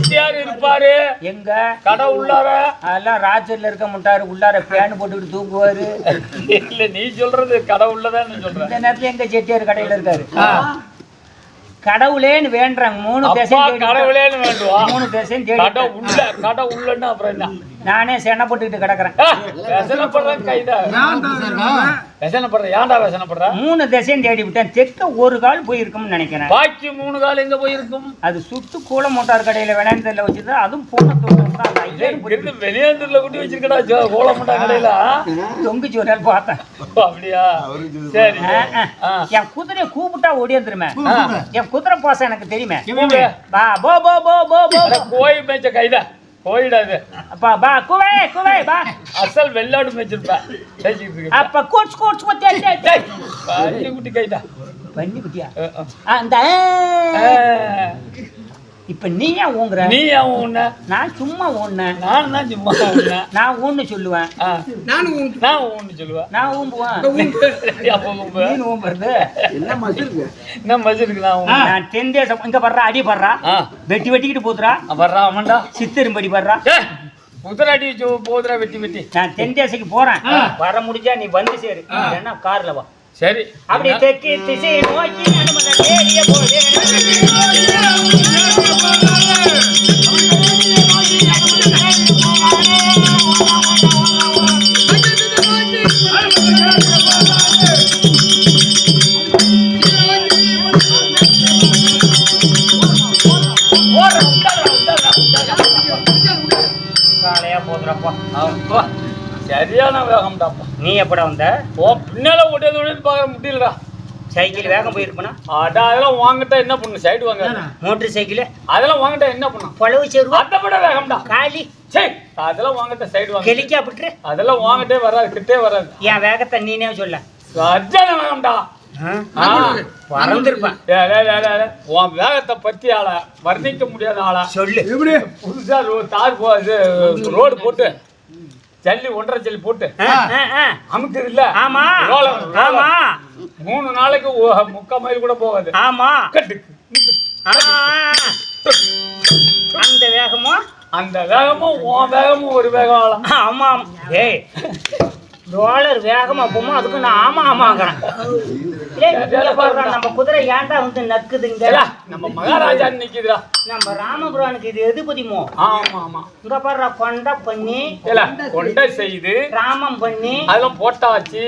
இருப்பாரு. எங்க? கடை உள்ளார. அதெல்லாம் ராஜர்ல இருக்க மாட்டாரு உள்ளார பேன் போட்டுக்கிட்டு தூங்குவாரு. இல்ல நீ சொல்றது கடை சொல்ற. இந்த நேரத்துல எங்க செட்டியார் கடையில இருக்காரு? கடவுளேன்னு வேண்டுறாங்க. மூணு தேடி கடவுளேன்னு வேண்டுவா? மூணு தேசம் கடை உள்ள கடை உள்ளன்னா அப்புறம் என்ன? நானே சென போட்டுக்கிட்டு கிடக்குறேன். மூணு திசையும் தேடி விட்டேன். தெற்க ஒரு கால் போயிருக்கும்னு நினைக்கிறேன். பாக்கி மூணு கால் எங்க போயிருக்கும்? அது சுத்து கூல மோட்டார் கடையில விளையாண்டுல வச்சது அதுவும் போன வெளியாண்டுல குட்டி வச்சிருக்கடா கோல மோட்டார் கடையில. தொங்குச்சு ஒரு நாள் பார்த்தேன். அப்படியா? சரி. என் குதிரையை கூப்பிட்டா ஓடியாந்துருமே. என் குதிரை பாசம் எனக்கு தெரியுமே. போ போ போ போ போ. கோயில் கைதான் கோயிடாது அப்பா பா குவை குவை பா. அசல் வெள்ளாடு இருக்க. அப்ப கோட்ஸ் கோட்ஸ் பாட்டி குட்டி கைதா பண்ணி குட்டியா. அந்த. இப்ப நீ ஏன் ஊங்குற? நீ உன்ன நான் சும்மா ஊன்னேன் நான் தான் சும்மா உன்ன நான் ஊன்னு சொல்லுவேன். ஆ. நான் ஒண்ணு சொல்லுவேன். நான் ஊம்புவேன் அப்போ மீன் ஊம்புறது? என்ன மஜிருக்கு நான் உன்ன? நான் தென் தேசம் இங்க படுறா அடி படுறா வெட்டி வெட்டிக்கிட்டு போதுறா. வர்றா அவன்டா. சித்தரும்படி படுறா வச்சு போதுரா வெட்டி வெட்டி. நான் தென் தேசத்துக்கு போறேன் வர முடிஞ்சா நீ வந்து சேரு. என்ன கார்ல வா. சரி. அப்படி தெற்கு திசை நோக்கி போது சரியான வேகம்டாப்பா. நீ எப்படா வந்த? ஓ பின்னால உடல் உடல் பார்க்க முடியலடா. சைக்கிள் வேகம் போயிருப்பனா அடா அதெல்லாம் வாங்கிட்டா என்ன பண்ணு சைடு வாங்க. Motorcycle? அதெல்லாம் வாங்கிட்டா என்ன பண்ணும் பழவு சேருவா? அதை விட வேகம்டா. காலி? சரி அதெல்லாம் வாங்கிட்ட சைடு வாங்க. கெளிக்கா விட்டுரு அதெல்லாம் வாங்கிட்டே வராது கிட்டே வராது. என் வேகத்தை நீனே சொல்ல. சரியான வேகம்டா. பறந்துருப்பேன். உன் வேகத்தை பத்தி ஆள வர்ணிக்க முடியாத ஆளா? சொல்லு. புதுசா தார் ரோடு போட்டு. ஜல்லி ஒன்றரை ஜல்லி போட்டு. அமுக்குது இல்ல ஆமா. ஆமா. மூணு நாளைக்கு முக்கால் மைல் கூட போகாது. ஆமா. அந்த வேகமும் அந்த வேகமும் உன் வேகமும் ஒரு வேகம் ஆமா ஏய். ரோலர் வேகமா போமா அதுக்கு நான் ஆமா ஆமாங்கிறேன். நம்ம குதிரை ஏன்டா வந்து நக்குதுங்க? நம்ம மகாராஜா நிக்குதுடா. நம்ம ராமபுரானுக்கு இது எது பதிமோ ஆமா ஆமா. இங்க பாருடா கொண்டை பண்ணி இல்ல கொண்டை செய்து ராமம் பண்ணி அதெல்லாம் போட்டாச்சு.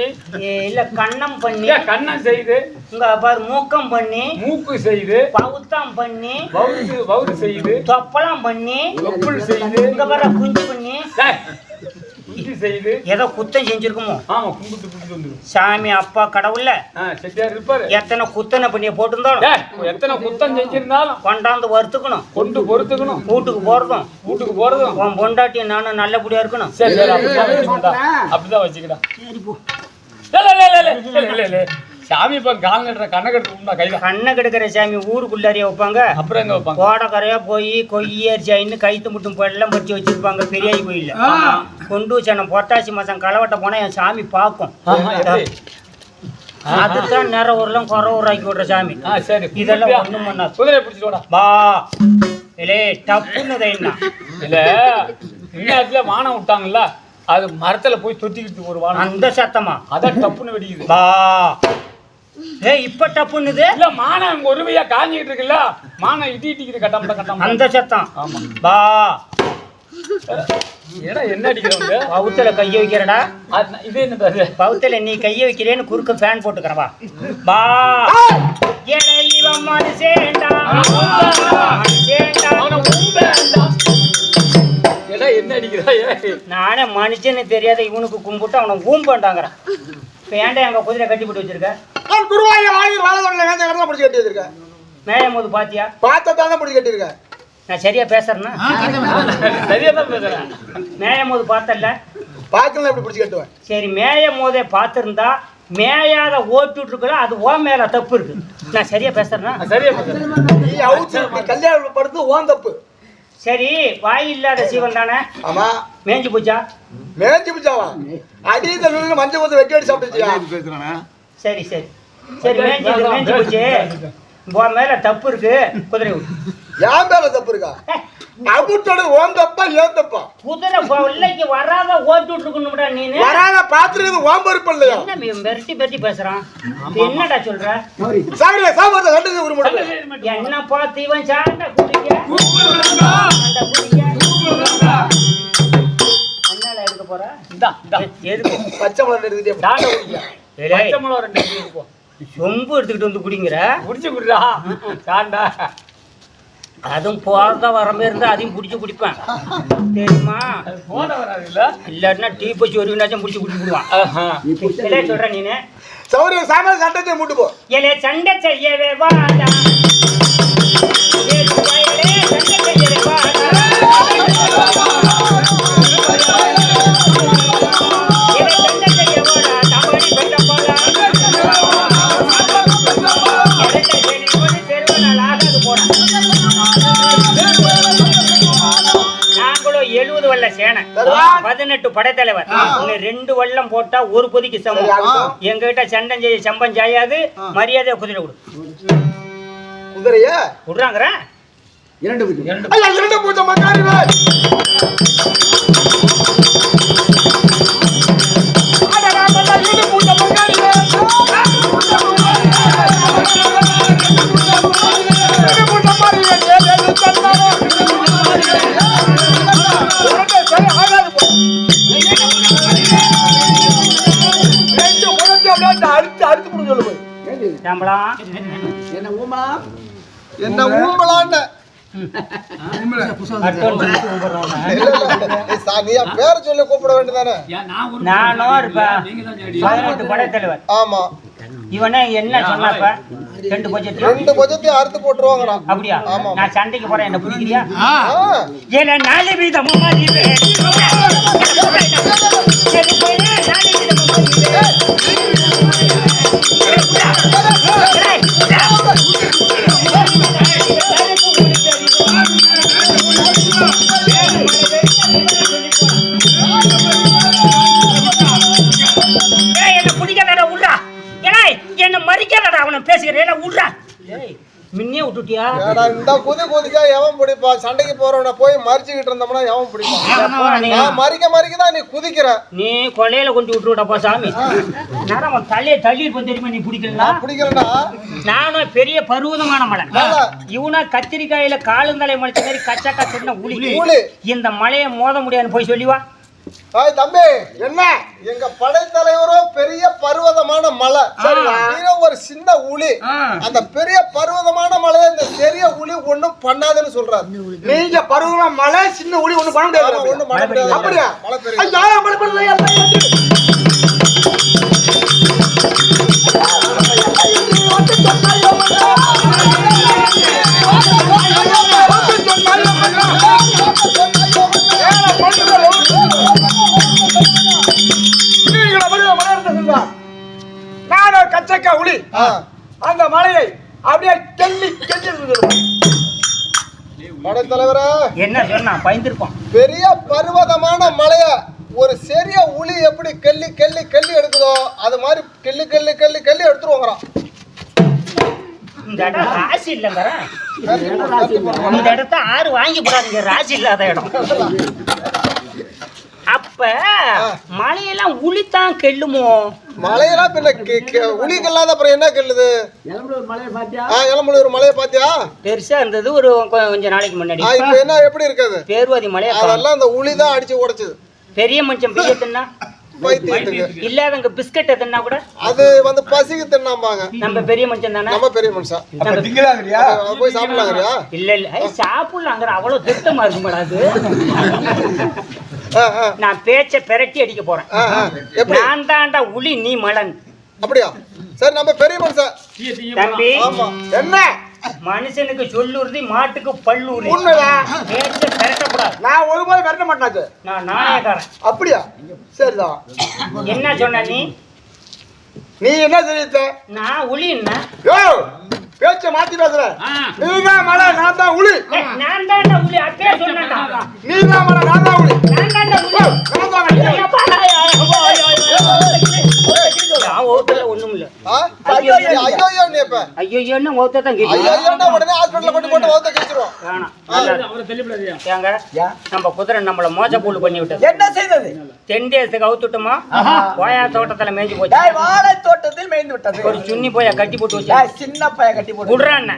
இல்ல கண்ணம் பண்ணி கண்ணம் செய்து இங்க பாரு மூக்கம் பண்ணி மூக்கு செய்து பவுத்தம் பண்ணி வவுறு வவுறு செய்து தொப்பளம் பண்ணி தொப்புள் செய்து. இங்க பாரு குஞ்சு பண்ணி செய்து ஏதோ குத்தம் செஞ்சிருக்குமோ? ஆமா கும்பிட்டு கும்பிட்டு வந்துடும் சாமி அப்பா கடவுள்ல? ஆ செட்டியார் இருப்பாரு. எத்தனை குத்தனை பண்ணிய போட்டிருந்தாலும் எத்தனை குத்தம் செஞ்சிருந்தாலும் கொண்டாந்து வறுத்துக்கணும். கொண்டு பொறுத்துக்கணும். வீட்டுக்கு போறதும் வீட்டுக்கு போறதும். உன் பொண்டாட்டி நானும் நல்லபடியா இருக்கணும். சரி சரி அப்படிதான் வச்சுக்கிட்டா. அப்படிதான் வச்சுக்கிட்டா. சரி போ. சாமி இப்ப கால் நடுற கண்ணை கட்டுறோம்னா கைதான் கண்ணை கெடுக்கிற சாமி ஊருக்குள்ளாரியா வைப்பாங்க? அப்புறம் எங்க வைப்பாங்க? கோடக்கரையா போய் கொய்யரிசாயின்னு கைத்து முட்டும் எல்லாம் பறிச்சு வச்சிருப்பாங்க பெரியாய் கோயில்ல. கொண்டு சனம் பொட்டாசி மாசம் களவட்ட போனா என் சாமி பார்க்கும்? அதுதான் நிற ஊர்லாம் குறை ஊராக்கி விடுற சாமி. ஆ சரி. இதெல்லாம் ஒண்ணும் பண்ணாது. குதிரை பிடிச்சிட்டு பா இல்லே டப்புன்னு என்ன? இல்ல இந்நேரத்துல வானம் விட்டாங்கல்ல அது மரத்துல போய் தொத்திக்கிட்டு ஒரு வானம். அந்த சத்தமா? அதான் டப்புன்னு வெடிக்குது. பா ஏ இப்ப டப்புன்னுது இல்ல மானம் அங்க காஞ்சிக்கிட்டு இருக்குல்ல? மானம் இடி இடிக்குது கட்டாம கட்டாம அந்த சத்தம். ஆமா. பா ஏடா என்ன அடிக்கிறவங்க பவுத்துல கைய வைக்கிறடா. இது என்னது பவுத்துல நீ கைய வைக்கிறேன்னு குறுக்க ஃபேன் போட்டுக்கிறவா பா ஏடா இவன் மனுஷேண்டா. மனுஷேண்டா. ஏடா என்ன அடிக்கிறா. நானே மனுஷன்னு தெரியாத இவனுக்கு கும்பிட்டு அவனை ஊம்பண்டாங்கிறான் இப்போ ஏன்டா எங்க குதிரை கட்டி போட்டு வச்சிருக்க? நான் குருவாயூர் வாழையூர் வாழைத்தோட்டல வேந்த இடத்துல பிடிச்சி கட்டி வச்சிருக்கேன் மேயும் போது பாத்தியா? பார்த்தா தான் பிடிச்சி கட்டியிருக்கேன் நான் சரியா பேசுறேன்னா? சரியா தான் பேசுறேன். மேயும் போது பார்த்தல பார்க்கலாம் எப்படி பிடிச்சி கட்டுவேன்? சரி மேயும் போதே பார்த்துருந்தா மேயாத ஓட்டிட்டு இருக்கல அது ஓ மேல தப்பு இருக்கு. நான் சரியா பேசுறேன்னா? சரியா பேசுறேன். நீ அவுச்சு நீ கல்யாணம் படுத்து ஓன் தப்பு. சரி வாய் இல்லாத சீவன் தானே? ஆமா. மேஞ்சு போச்சா? மேய்ச்சி பிடிச்சாவா அடி தண்ணி மஞ்சள் ஊத்து வெட்டி அடி சாப்பிட்டுச்சியா சரி சரி. சரி மேஞ்சு மேஞ்சு போச்சு. உன் மேல தப்பு இருக்கு. குதிரை என் மேல தப்பு இருக்கா? அவுட்டோட ஓன் தப்பா ஏன் தப்பா? குதிரை பிள்ளைக்கு வராத ஓட்டு இருக்கணும்டா நீனு. வராத பாத்துருக்குது ஓன் பொறுப்பு இல்லையா? என்ன மிரட்டி மிரட்டி பேசுறான்? என்னடா சொல்ற? சாப்பிடுங்க சாப்பாடு கண்டு ஒரு முட்டை என்ன பார்த்து இவன் சாண்ட குடிக்க? என்னால எடுக்க போற? இந்தா, இந்தா. எதுக்கு? பச்சை மிளகா எடுத்துட்டே பச்சை மிளகா ரெண்டு எடுத்து வைப்போ. சொம்பு எடுத்துக்கிட்டு வந்து குடிங்கிற? குடிச்சு குடிடா. தாண்டா. அதுவும் போறத வரமே இருந்தா அதையும் குடிச்சு குடிப்பேன். தெரியுமா? போட வராதுல்ல? இல்லாட்டினா டீ பச்சி ஒரு வினாச்சும் குடிச்சு குடிச்சு விடுவான். சொல்ற நீனு. சௌரியம் சாயங்காலம் சட்டத்தை மூட்டு போ. எலே சண்டை செய்யவே வாடா. சண்டை செய்யவே வாடா எழுபது வல்ல சேனை? பதினெட்டு படைத்தலைவர். ரெண்டு வல்லம் போட்டா ஒரு பொதிக்கு சமம். எங்ககிட்ட சண்டம் செய்ய சம்பம் செய்யாது மரியாதை குதிரை விடு குதிரைய? விடுறாங்கிறேன் ஐயா இரண்டு இரண்டு பூஜை என்ன இரண்டு என்ன ஊம்பலான்னு கூப்பிட வேண்டியதானே? நானும் இருப்பேன் படைத்தலைவர். ஆமா. இவனே என்ன சொன்னப்ப ரெண்டு பட்ஜெட் ரெண்டு பட்சத்தையும் அறுத்து போட்டுருவாங்கண்ணா அப்படியா? ஆமா. நான் சண்டைக்கு போறேன் என்ன ஆ. ஏல நாலு அறிவு. அவனை பேசுகிறேன் விட்றா. முன்னே விட்டுட்டியா? இந்த குதி குதிக்கா எவன் பிடிப்பா? சண்டைக்கு போறவன போய் மறிச்சுக்கிட்டு இருந்தோம்னா எவன் பிடிப்பான் மறிக்க மறிக்க தான் நீ குதிக்கிற? நீ கொலையில கொண்டு விட்டுவிடப்பா சாமி. நேரம் அவன் தலையை தள்ளியிருப்போம் தெரியுமா நீ பிடிக்கலாம் நான் பிடிக்கலடா. நானும் பெரிய பருவதமான மலை. இவனா கத்திரிக்காயில காலுந்தலை முளைச்ச மாதிரி கச்சா கச்சா உளி ஊழி. இந்த மலையை மோத முடியாதுன்னு போய் சொல்லிவா. ஏய் தம்பி. என்ன? எங்க படைத்தலைவரோ பெரிய பர்வதமான மலை. நீங்க ஒரு சின்ன உளி. அந்த பெரிய பர்வதமான மலை இந்த பெரிய உளி ஒண்ணும் பண்ணாதுன்னு சொல்றாரு. நீங்க பருவமா மழை சின்ன ஒளி ஒண்ணு பண்ண முடியாது. ஒண்ணும் பண்ண முடியாது. அப்படியா? மழை பெரிய ஐயா, மழை பெய்யுது, ஐயா, மழை இருந்து சொல்றார். நான் ஒரு கச்சக்கா உளி. அந்த மலையை அப்படியே கெல்லி சொல்லுவேன் படைத்தலைவரே. என்ன சொன்னா பயந்துருப்பான். பெரிய பர்வதமான மலைய ஒரு சிறிய உளி எப்படி கெல்லி கெல்லி கெல்லி எடுக்குதோ அது மாதிரி கெல்லி கெல்லி கெல்லி கெல்லி எடுத்துருவாங்கறான். இந்த இடம் ராசி இல்லைங்கிற இந்த இடத்த ஆறு வாங்கி போடாதீங்க. ராசி இல்லாத இடம். அப்ப மலையெல்லாம் உளித்தான் கெல்லுமோ? மலையெல்லாம் பின்ன உளி கெல்லாத அப்புறம் என்ன கெல்லுது? எலம்பலூர் மலையை பாத்தியா பெருசா இருந்தது ஒரு கொ- கொஞ்ச நாளைக்கு முன்னாடி. இப்ப என்ன எப்படி இருக்குது? பேர்வாதி மலையா காணோம். அதெல்லாம் அந்த உளி தான் அடிச்சு உடைச்சது. பெரிய மனுஷன் பிய்ய தின்னா? இல்லாதவங்க பிஸ்கட்டை தின்னா கூட? அது வந்து பசிக்கு தின்னாம்பாங்க. நம்ம பெரிய மனுஷன் தானே? நம்ம பெரிய மனுஷன். அது போய் சாப்பிடலாங்கறியா இல்ல இல்ல. சாப்பிடலாங்கிற அவ்வளவு திட்டமா இருக்கு மேடம் ஆ, ஆ, நான் பேச்ச பெரட்டி அடிக்க போறேன். நான் தாண்டா உளி நீ மலன். அப்படியா? சரி நம்ம பெரிய மனுஷன் தம்பி. ஆமா. என்ன? மனுஷனுக்கு சொல்லுறுதி மாட்டுக்கு பல்லூரி உண்மைதான் பேச்ச பெரட்டக்கூடாது. நான் ஒரு போது கட்ட மாட்டாச்சு நான் நாணயக்காரன். அப்படியா? சரிதான். என்ன சொன்ன நீ? நீ என்ன தெரியுத்த நான் உளி என்ன பேச்ச மாத்தி பேசுற. ஆ. நீதான் மலை நான் தான் உளி. நான் தான்டா உளி. அப்பயே சொன்னேன்டா. நீதான் மலை நான் தான் உளி. நான் தான்டா உளி. நான் தான் ஐயோ ஐயோ நீ இப்ப. ஐயோ என்ன ஓத்த தான் ஐயோ கேட்குது ஐயோன்னா உடனே ஹாஸ்பிட்டல்ல கொண்டு போட்டு ஓத்த கிழிச்சிரும் வேணாம். அவரை தள்ளிவிடாதீங்க. ஏங்க நம்ம குதிரை நம்மள மோசப்பூல் பண்ணி விட்டது. என்ன செய்தது? தென் தேசத்துக்கு அவுத்துட்டோமா கோயா தோட்டத்துல மேய்ஞ்சு போச்சு. டேய், வாழை தோட்டத்தில் மேய்ந்து விட்டது. ஒரு சுன்னி போய் கட்டி போட்டு வச்சு. டேய், சின்ன பைய கட்டி போடு விடுறான்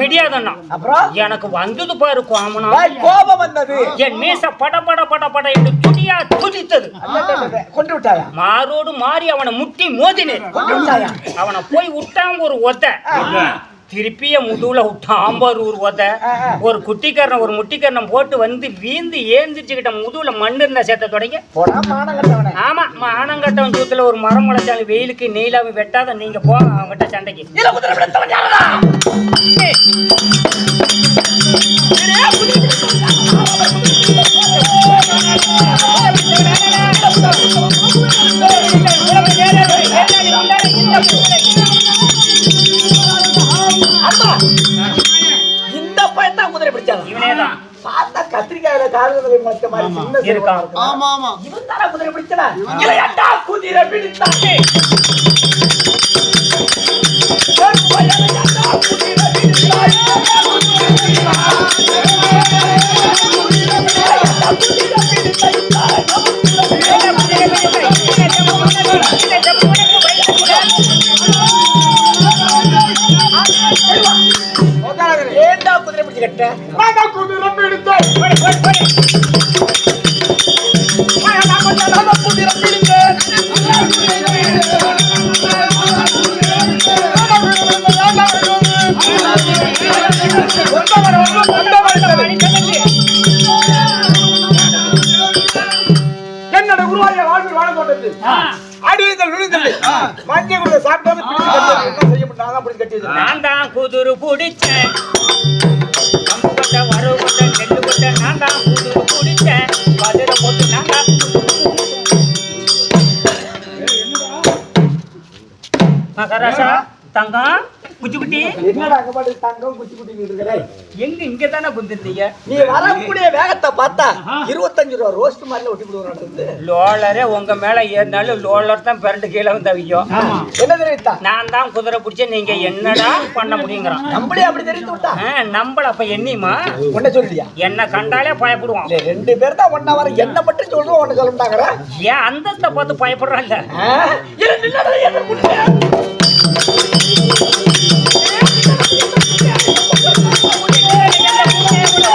மிடியாதண்ணா அப்புறம்? எனக்கு வந்தது பாரு கோமனா டேய், கோபம் வந்தது. என் மீச பட பட பட பட என்று துடியா துடித்தது. கொண்டு விட்டாயா? மாரோடு மாறி அவனை முட்டி மோதினேன். அவனை போய் விட்டான் ஒரு ஒத்த திருப்பிய முதுகுல விட்டான் பாரு ஒரு ஒத்த. ஒரு குட்டிக்கரணம் ஒரு முட்டிக்கரணம் போட்டு வந்து வீந்து ஏந்திச்சுக்கிட்ட முதுகுல மண் இருந்தா சேர்த்த தொடங்கி. ஆமா மானங்கட்டம் சூத்துல ஒரு மரம் முளைச்சாலும் வெயிலுக்கு நெய்லாவி வெட்டாத நீங்க போங்க அவங்ககிட்ட சண்டைக்கு. குதிரை தான் குதிரை பிடிச்சாங்க இவனேதான் பார்த்தா கத்திரிக்காயில காரணங்களை மத்த மாதிரி சின்ன. சிறுவனா ஆமா ஆமா இவன் தானே குதிரை பிடிச்சனா இல்லையாட்டா குதிரை பிடித்தானே ஒரு பையனையாட்டா கட்ட மகாராஜா தங்கம் குச்சிக்குட்டி? என்னடா அங்க பாட்டு தங்கம் குச்சி குட்டி இருக்கிறே? எங்க இங்க தானே புந்திருந்தீங்க நீ வரக்கூடிய வேகத்தை பார்த்தா இருபத்தஞ்சு ரூபா ரோஸ்ட் மாதிரி ஒட்டி விடுவாங்க லோலரே உங்க மேல ஏறினாலும் லோலர் தான் பிறண்டு கீழே வந்து அவிக்கும். என்ன தெரிவித்தா நான் தான் குதிரை பிடிச்ச நீங்க என்னடா பண்ண முடியுங்கிறான். நம்மளே அப்படி தெரிவித்து விட்டா? நம்மள அப்ப எண்ணிமா சொல்லியா என்ன கண்டாலே பயப்படுவான். ரெண்டு பேர் தான் ஒன்னா வர என்ன மட்டும் சொல்றோம் ஒன்னு சொல்ல ஏன் அந்தஸ்தை பார்த்து பயப்படுறான்ல?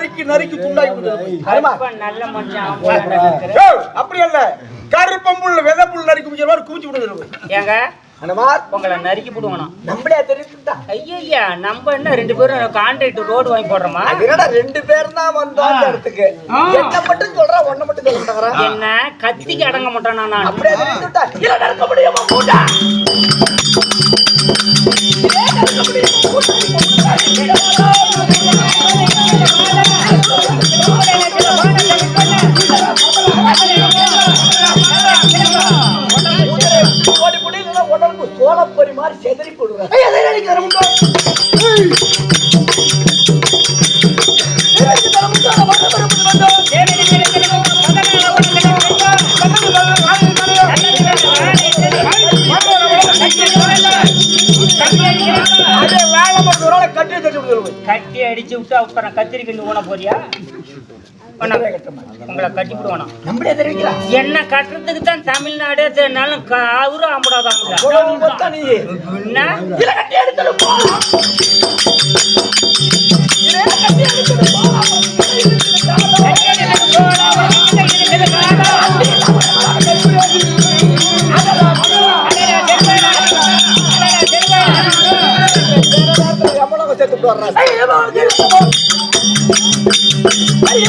நறுக்கி நறுக்கி துண்டாக்கி கொடுத்துரு இப்ப நல்ல மனுஷன் அவன் ஏய், அப்படி அல்ல. கருப்பம்புள்ள விதை புல் நறுக்கி முடிக்கிற மாதிரி குமிச்சு விடுறது ஏங்க? உங்களை நறுக்கி போடுவானா? நம்மளே தெரிவித்துட்டா ஐயா நம்ம என்ன ரெண்டு பேரும் கான்ட்ராக்ட் ரோடு வாங்கி போடுறோமா? என்னடா ரெண்டு பேர் தான் வந்தோம் அந்த இடத்துக்கு. என்ன மட்டும் சொல்றா ஒண்ணு மட்டும் சொல்ல என்ன? கத்திக்கு அடங்க மாட்டானா நான். அப்படியே தெரிவித்துட்டா இல்ல நடக்க முடியுமா கட்டி கட்டி அடிச்சு விட்டு அப்புறம் கத்திரிக்கண்டு ஊன போறியா? உங்களை கட்டி விடுவானா நம்மளே தெரிவிக்கிறா என்ன கட்டுறதுக்கு தான் தமிழ்நாடே தெரினாலும் அவரும் அம்படாதான் என்ன? கட்டி எடுத்துட்டு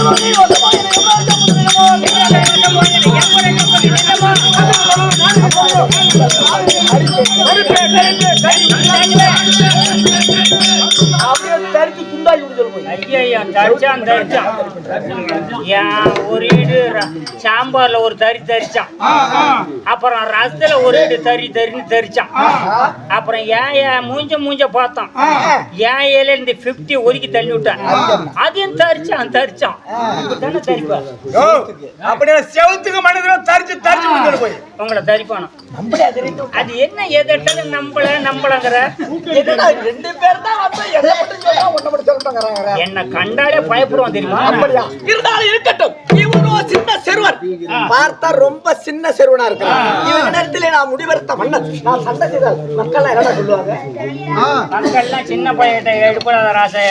இல்ல கட்டி எடுத்துட்டு ஐயா தரிச்சான் தரிச்சான். ஏன் ஒரு இடு ர- சாம்பார்ல ஒரு தறி தரிச்சான். அப்புறம் ரசத்துல ஒரு இடு தறி தறின்னு தரிச்சான். அப்புறம் ஏன் மூஞ்ச மூஞ்ச பார்த்தான். ஏன் ஏல இந்த பிப்டி ஒதுக்கி தள்ளி விட்டான். அதையும் தரிச்சான் தரிச்சான். தானே தரிப்பா? அப்படியே செவுத்துக்கு மனிதனும் தரிச்சு தரிச்சு போய். உங்களை தரிப்பானோ? நம்மளே அது என்ன எதட்டாலும் நம்பல நம்பலங்கிற என்னடா ரெண்டு பேர் தான் வந்து என்ன மட்டும் சொல்றா ஒண்ணு மட்டும் சொல்லிட்டாங்க என்ன கண்டாலே பயப்படுவான் தெரியுமா? அப்படியா? இருந்தாலும் இருக்கட்டும். இவனோ சின்ன சிறுவன். பார்த்தா ரொம்ப சின்ன சிறுவனா இருக்கிறான். இவன் நேரத்திலே நான் முடிவெடுத்த மன்னன். நான் சண்டை செய்தால் மக்கள் என்ன சொல்லுவாங்க? மக்கள்லாம் சின்ன எடுப்படாத ராசை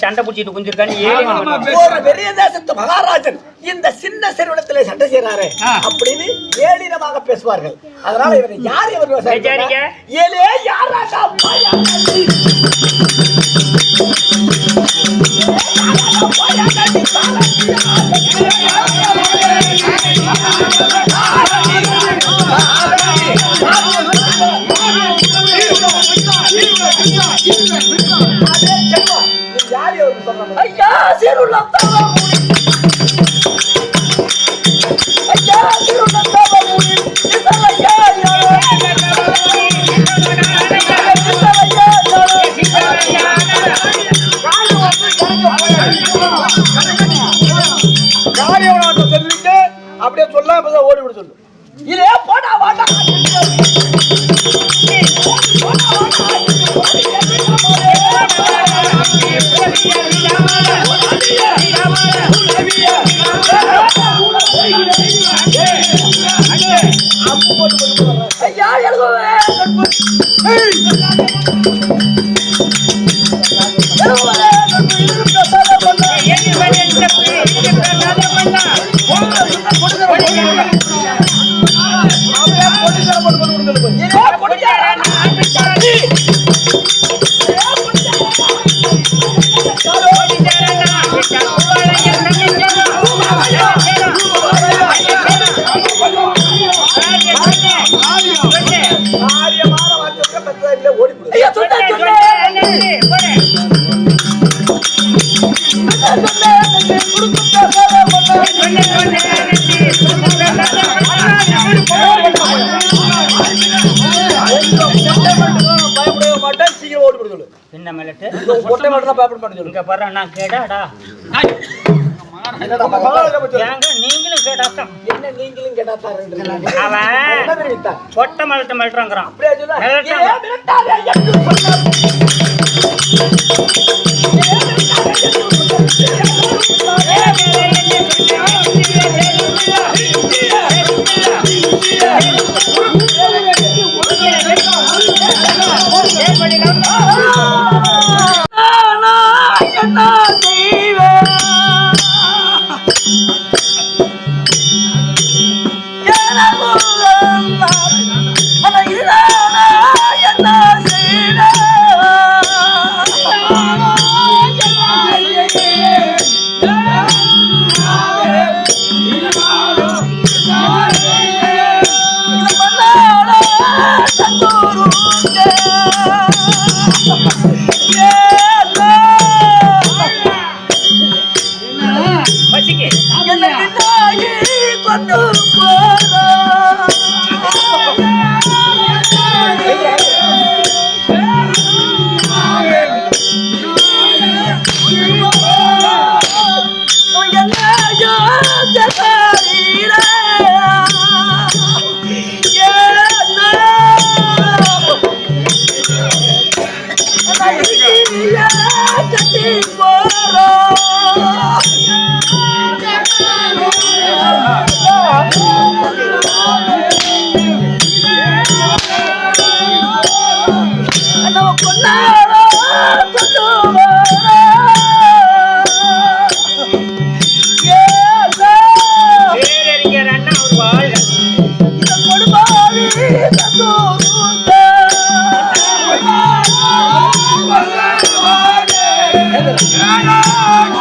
சண்டை பிடிச்சிட்டு குஞ்சிருக்கான்னு ஏழு ஒரு பெரிய தேசத்து மகாராஜன் இந்த சின்ன சிறுவனத்திலே சண்டை செய்யறாரு அப்படின்னு ஏளினமாக பேசுவார்கள். அதனால இவனை யார் இவர் பாயா யார் இவருக்கு ஐயா சிறுவனம் அப்படியே சொல்லாம ஓடி விட சொல்லு இதே போடா வாடா ஐயா ஐயா சொன்ன சொல்லு என்ன மிளட்டு ஒட்டை மட்டும் தான் பயப்பட மாட்டேன் சொல்லு. இங்க பாரு நான் கேடாடா என்னடா மகாராஜா பத்தி ஏங்க நீங்களும் கேடாத்தான் என்ன நீங்களும் கேட்டா தான் அவன் பொட்டை மலட்டு மலட்டுறாங்கிறான் love no Ganha!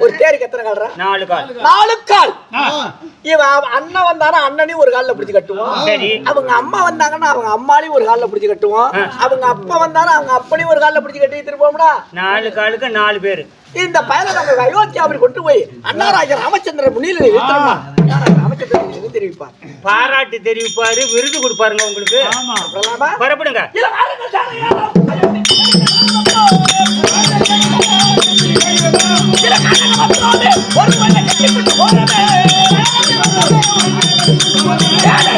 ஒரு தேருக்கு எத்தனை கால்றா? நாலு கால். நாலு கால்? இவன் அவ- அண்ணன் வந்தானா அண்ணனையும் ஒரு கால்ல பிடிச்சு கட்டுவான். சரி. அவங்க அம்மா வந்தாங்கன்னா அவங்க அம்மாலையும் ஒரு கால்ல பிடிச்சு கட்டுவான். அவங்க அப்பா வந்தானா அவங்க அப்பனையும் ஒரு கால்ல பிடிச்சு கட்டி திருப்போம்டா நாலு காலுக்கு நாலு பேரு. இந்த பயலை நம்ம அயோத்தியாவில் கொண்டு போய் அண்ணாராஜர் ராமச்சந்திர முனியில நிறுத்தணுமா ராமச்சந்திர முனியில தெரிவிப்பார் பாராட்டு தெரிவிப்பாரு விருது கொடுப்பாருங்க உங்களுக்கு. அப்புறமா சில கண்ணன் வந்தோடு ஒரு மணி கட்டிவிட்டு போறவே ஏழை